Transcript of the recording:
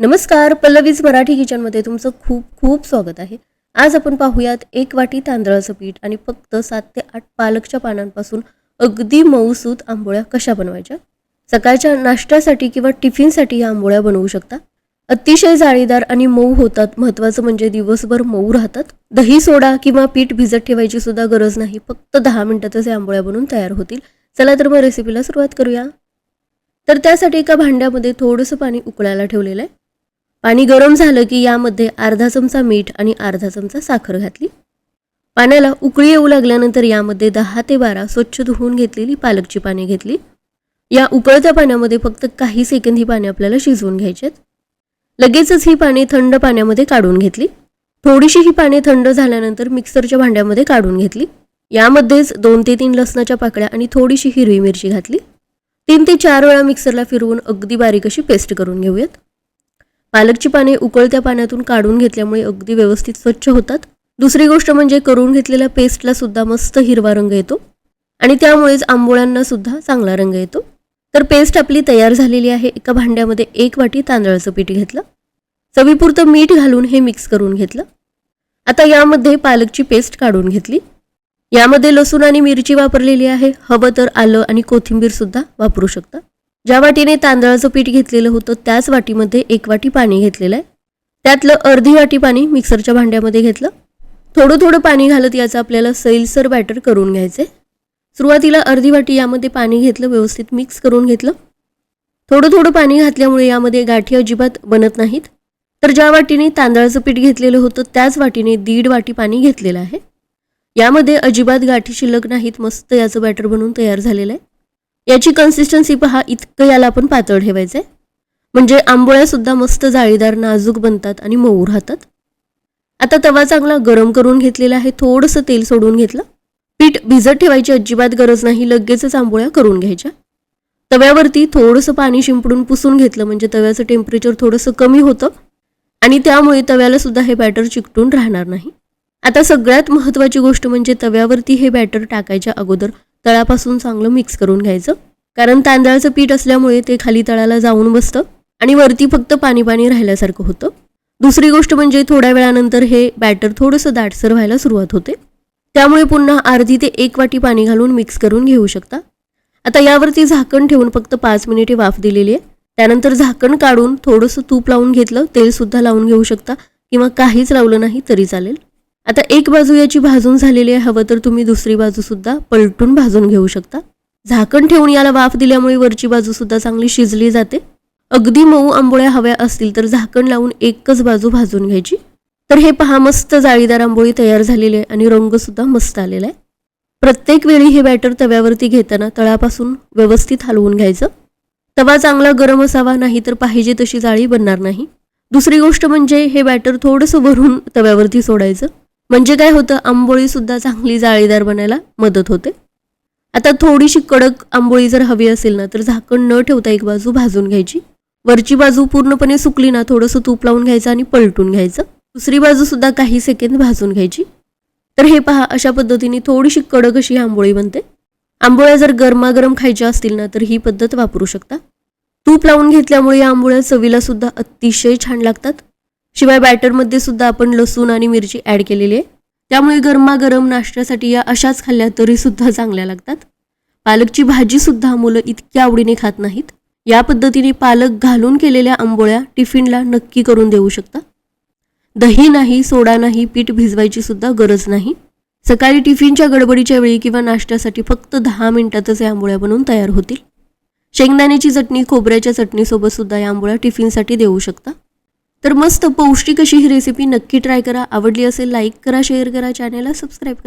नमस्कार पल्लवीज मराठी किचनमध्ये तुमचं खूप खूप स्वागत आहे. आज आपण पाहूयात एक वाटी तांदळाचं पीठ आणि फक्त सात ते आठ पालकच्या पानांपासून अगदी मऊसूत आंबोळ्या कशा बनवायच्या? सकाळच्या नाश्त्यासाठी किंवा टिफिनसाठी या आंबोळ्या बनवू शकता? अतिशय जाळीदार आणि मऊ होतात. महत्त्वाचं म्हणजे दिवसभर मऊ राहतात. दही सोडा किंवा पीठ भिजत ठेवायची सुद्धा गरज नाही. फक्त दहा मिनिटातच या आंबोळ्या बनवून तयार होतील. चला तर मग रेसिपीला सुरुवात करूया. तर त्यासाठी एका भांड्यामध्ये थोडंसं पाणी उकळायला ठेवलेलं आहे. पाणी गरम झालं की यामध्ये अर्धा चमचा मीठ आणि अर्धा चमचा साखर घातली. पाण्याला उकळी येऊ लागल्यानंतर यामध्ये दहा ते बारा स्वच्छ धुवून घेतलेली पालकची पाने घेतली. या उकळत्या पाण्यामध्ये फक्त काही सेकंद ही पाने आपल्याला शिजवून घ्यायची आहेत लगेचच ही पाने थंड पाण्यामध्ये काढून घेतली. थोडीशी ही पाने थंड झाल्यानंतर मिक्सरच्या भांड्यामध्ये काढून घेतली. यामध्येच दोन ते तीन लसणाच्या पाकळ्या आणि थोडीशी हिरवी मिरची घातली. तीन ते चार वेळा मिक्सरला फिरवून अगदी बारीक अशी पेस्ट करून घेऊयात. पालकची पाने उकळत्या पाण्यातून काढून घेतल्यामुळे अगदी व्यवस्थित स्वच्छ होतात. दुसरी गोष्ट म्हणजे करून घेतलेल्या पेस्टला सुद्धा मस्त हिरवा रंग येतो. आणि त्यामुळेच आंबोळ्यांना सुद्धा चांगला रंग येतो. तर पेस्ट आपली तयार झालेली आहे. एका भांड्यामध्ये एक वाटी तांदळाचं पीठ घेतलं. चवीपुरतं मीठ घालून हे मिक्स करून घेतलं. आता यामध्ये पालकची पेस्ट काढून घेतली. यामध्ये लसूण आणि मिरची वापरलेली आहे. हवं तर आलं आणि कोथिंबीर सुद्धा वापरू शकता. ज्या वाटीने तांदळाचं पीठ घेतलेलं होतं त्याच वाटीमध्ये एक वाटी पाणी घेतलेलं आहे. त्यातलं अर्धी वाटी पाणी मिक्सरच्या भांड्यामध्ये घेतलं. थोडं थोडं पाणी घालत याचं आपल्याला सैलसर बॅटर करून घ्यायचं सुरुवातीला अर्धी वाटी यामध्ये पाणी घेतलं व्यवस्थित मिक्स करून घेतलं. थोडं थोडं पाणी घातल्यामुळे यामध्ये गाठी अजिबात बनत नाहीत. तर ज्या वाटीने तांदळाचं पीठ घेतलेलं होतं त्याच वाटीने दीड वाटी पाणी घेतलेलं आहे. यामध्ये अजिबात गाठी शिल्लक नाहीत मस्त याचं बॅटर बनवून तयार झालेलं आहे. याची कन्सिस्टन्सी पहा इतकं याला आपण पातळ ठेवायचं आहे म्हणजे आंबोळ्या सुद्धा मस्त जाळीदार नाजूक बनतात आणि मऊ राहतात. आता तवा चांगला गरम करून घेतलेला आहे थोडंसं तेल सोडून घेतलं. पीठ भिजत ठेवायची अजिबात गरज नाही लगेचच आंबोळ्या करून घ्यायच्या. तव्यावरती थोडंसं पाणी शिंपडून पुसून घेतलं म्हणजे तव्याचं टेम्परेचर थोडंसं कमी होतं. आणि त्यामुळे तव्याला सुद्धा हे बॅटर चिकटून राहणार नाही. आता सगळ्यात महत्त्वाची गोष्ट म्हणजे तव्यावरती हे बॅटर टाकायच्या अगोदर तळापासून चांगलं मिक्स करून घ्यायचं. कारण तांदळाचं पीठ असल्यामुळे ते खाली तळाला जाऊन बसतं आणि वरती फक्त पाणी पाणी राहिल्यासारखं होतं. दुसरी गोष्ट म्हणजे थोड्या वेळानंतर हे बॅटर थोडंसं दाटसर व्हायला सुरुवात होते. त्यामुळे पुन्हा अर्धी ते एक वाटी पाणी घालून मिक्स करून घेऊ शकता. आता यावरती झाकण ठेवून फक्त पाच मिनिटे वाफ दिलेली आहे. त्यानंतर झाकण काढून थोडंसं तूप लावून घेतलं तेलसुद्धा लावून घेऊ शकता किंवा काहीच लावलं नाही तरी चालेल. आता एक बाजू याची भाजून झालेली आहे हवं तर तुम्ही दुसरी बाजूसुद्धा पलटून भाजून घेऊ शकता. झाकण ठेवून याला वाफ दिल्यामुळे वरची बाजूसुद्धा चांगली शिजली जाते. अगदी मऊ आंबोळ्या हव्या असतील तर झाकण लावून एकच बाजू भाजून घ्यायची. तर हे पहा मस्त जाळीदार आंबोळी तयार झालेली आहे आणि रंग सुद्धा मस्त आलेला आहे. प्रत्येक वेळी हे बॅटर तव्यावरती घेताना तळापासून व्यवस्थित हलवून घ्यायचं. तवा चांगला गरम असावा नाही तर पाहिजे तशी जाळी बनणार नाही. दुसरी गोष्ट म्हणजे हे बॅटर थोडंसं भरून तव्यावरती सोडायचं. म्हणजे काय होतं? आंबोळीसुद्धा चांगली जाळीदार बनायला मदत होते. आता थोडीशी कडक आंबोळी जर हवी असेल ना तर झाकण न ठेवता एक बाजू भाजून घ्यायची. वरची बाजू पूर्णपणे सुकली ना थोडंसं तूप लावून घ्यायचं आणि पलटून घ्यायचं. दुसरी बाजूसुद्धा काही सेकंद भाजून घ्यायची. तर हे पहा अशा पद्धतीने थोडीशी कडक अशी आंबोळी बनते. आंबोळ्या जर गरमागरम खायच्या असतील ना तर ही पद्धत वापरू शकता. तूप लावून घेतल्यामुळे या आंबोळ्या चवीला सुद्धा अतिशय छान लागतात. शिवाय बॅटरमध्ये सुद्धा आपण लसूण आणि मिरची ॲड केलेली आहे. त्यामुळे गरमागरम नाश्त्यासाठी या अशाच खाल्ल्या तरीसुद्धा चांगल्या लागतात. पालकची भाजीसुद्धा मुलं इतक्या आवडीने खात नाहीत. या पद्धतीने पालक घालून केलेल्या आंबोळ्या टिफिनला नक्की करून देऊ शकता. दही नाही सोडा नाही पीठ भिजवायची सुद्धा गरज नाही. सकाळी टिफिनच्या गडबडीच्या वेळी किंवा नाश्त्यासाठी फक्त दहा मिनिटातच या आंबोळ्या बनवून तयार होतील. शेंगदाण्याची चटणी खोबऱ्याच्या चटणीसोबत सुद्धा या आंबोळ्या टिफिनसाठी देऊ शकता. तर मस्त पौष्टिक अशी ही रेसिपी नक्की ट्राय करा. आवडली असेल लाईक करा शेअर करा चॅनेलला सबस्क्राईब करा.